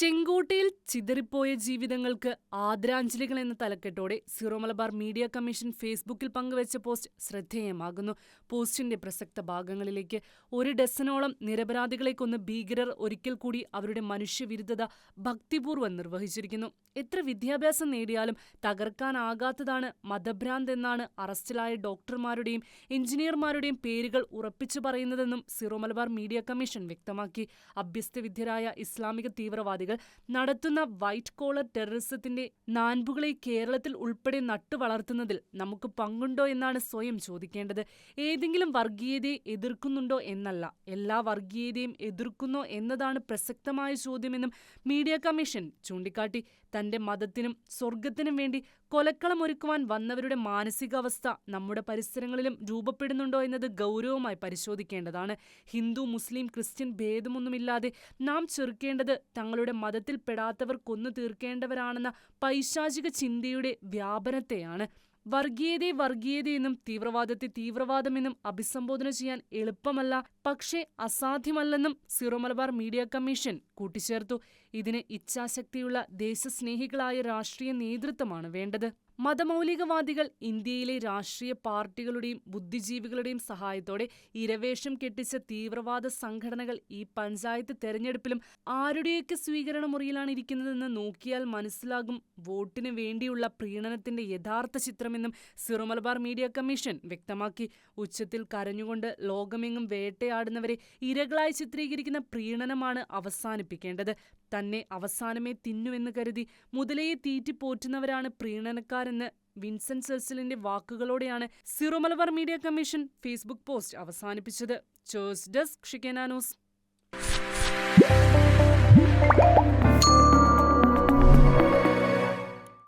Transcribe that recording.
ചെങ്കോട്ടയിൽ ചിതറിപ്പോയ ജീവിതങ്ങൾക്ക് ആദരാഞ്ജലികൾ എന്ന തലക്കെട്ടോടെ സീറോ മലബാർ മീഡിയ കമ്മീഷൻ ഫേസ്ബുക്കിൽ പങ്കുവച്ച പോസ്റ്റ് ശ്രദ്ധേയമാകുന്നു. പോസ്റ്റിന്റെ പ്രസക്ത ഭാഗങ്ങളിലേക്ക് ഒരു ഡസനോളം നിരപരാധികളെ കൊന്ന് ഭീകരർ ഒരിക്കൽ കൂടി അവരുടെ മനുഷ്യവിരുദ്ധത ഭക്തിപൂർവം നിർവഹിച്ചിരിക്കുന്നു. എത്ര വിദ്യാഭ്യാസം നേടിയാലും തകർക്കാനാകാത്തതാണ് മതഭ്രാന്ത് എന്നാണ് അറസ്റ്റിലായ ഡോക്ടർമാരുടെയും എഞ്ചിനീയർമാരുടെയും പേരുകൾ ഉറപ്പിച്ചു പറയുന്നതെന്നും സീറോ മലബാർ മീഡിയ കമ്മീഷൻ വ്യക്തമാക്കി. അഭ്യസ്തവിദ്യരായ ഇസ്ലാമിക തീവ്രവാദികൾ നടത്തുന്ന വൈറ്റ് കോളർ ടെററിസത്തിന്റെ നാൻപുകളെ കേരളത്തിൽ ഉൾപ്പെടെ നട്ടുവളർത്തുന്നതിൽ നമുക്ക് പങ്കുണ്ടോ എന്നാണ് സ്വയം ചോദിക്കേണ്ടത്. ഏതെങ്കിലും വർഗീയതയെ എതിർക്കുന്നുണ്ടോ എന്നല്ല. എല്ലാ വർഗീയതയും എതിർക്കുന്നോ എന്നതാണ് പ്രസക്തമായ ചോദ്യമെന്നും മീഡിയ കമ്മീഷൻ ചൂണ്ടിക്കാട്ടി. തന്റെ മതത്തിനും സ്വർഗത്തിനും വേണ്ടി കൊലക്കളം കൊലക്കളമൊരുക്കുവാൻ വന്നവരുടെ മാനസികാവസ്ഥ നമ്മുടെ പരിസരങ്ങളിലും രൂപപ്പെടുന്നുണ്ടോ എന്നത് ഗൗരവമായി പരിശോധിക്കേണ്ടതാണ്. ഹിന്ദു മുസ്ലിം ക്രിസ്ത്യൻ ഭേദമൊന്നുമില്ലാതെ നാം ചെറുക്കേണ്ടത് തങ്ങളുടെ മതത്തിൽ പെടാത്തവർ കൊന്നു തീർക്കേണ്ടവരാണെന്ന പൈശാചിക ചിന്തയുടെ വ്യാപനത്തെയാണ് വർഗീയതയെ വർഗീയതയെന്നും തീവ്രവാദത്തെ തീവ്രവാദമെന്നും അഭിസംബോധന ചെയ്യാൻ എളുപ്പമല്ല പക്ഷേ അസാധ്യമല്ലെന്നും സിറോ മലബാർ മീഡിയ കമ്മീഷൻ കൂട്ടിച്ചേർത്തു. ഇതിന് ഇച്ഛാശക്തിയുള്ള ദേശസ്നേഹികളായ രാഷ്ട്രീയ നേതൃത്വമാണ് വേണ്ടത്. മതമൗലികവാദികൾ ഇന്ത്യയിലെ രാഷ്ട്രീയ പാർട്ടികളുടെയും ബുദ്ധിജീവികളുടെയും സഹായത്തോടെ ഇരവേഷം കെട്ടിച്ച തീവ്രവാദ സംഘടനകൾ ഈ പഞ്ചായത്ത് തെരഞ്ഞെടുപ്പിലും ആരുടെയൊക്കെ സ്വീകരണ മുറിയിലാണ് ഇരിക്കുന്നതെന്ന് നോക്കിയാൽ മനസ്സിലാകും വോട്ടിന് വേണ്ടിയുള്ള പ്രീണനത്തിന്റെ യഥാർത്ഥ ചിത്രമെന്നും സിറോ മലബാർ മീഡിയ കമ്മീഷൻ വ്യക്തമാക്കി. ഉച്ചത്തിൽ കരഞ്ഞുകൊണ്ട് ലോകമെങ്ങും വേട്ടയാടുന്നവരെ ഇരകളായി ചിത്രീകരിക്കുന്ന പ്രീണനമാണ് അവസാനിപ്പിക്കേണ്ടത്. തന്നെ അവസാനമേ തിന്നുവെന്ന് കരുതി മുതലയെ തീറ്റിപ്പോറ്റുന്നവരാണ് എന്ന് വിൻസെന്റ് സെഴ്സലിന്റെ വാക്കുകളോടെയാണ് Syro Malabar media commission Facebook post അവസാനിപ്പിച്ചത്. ചേഴ്സ് ഡെസ്ക് ഷിക്കേനാനോസ്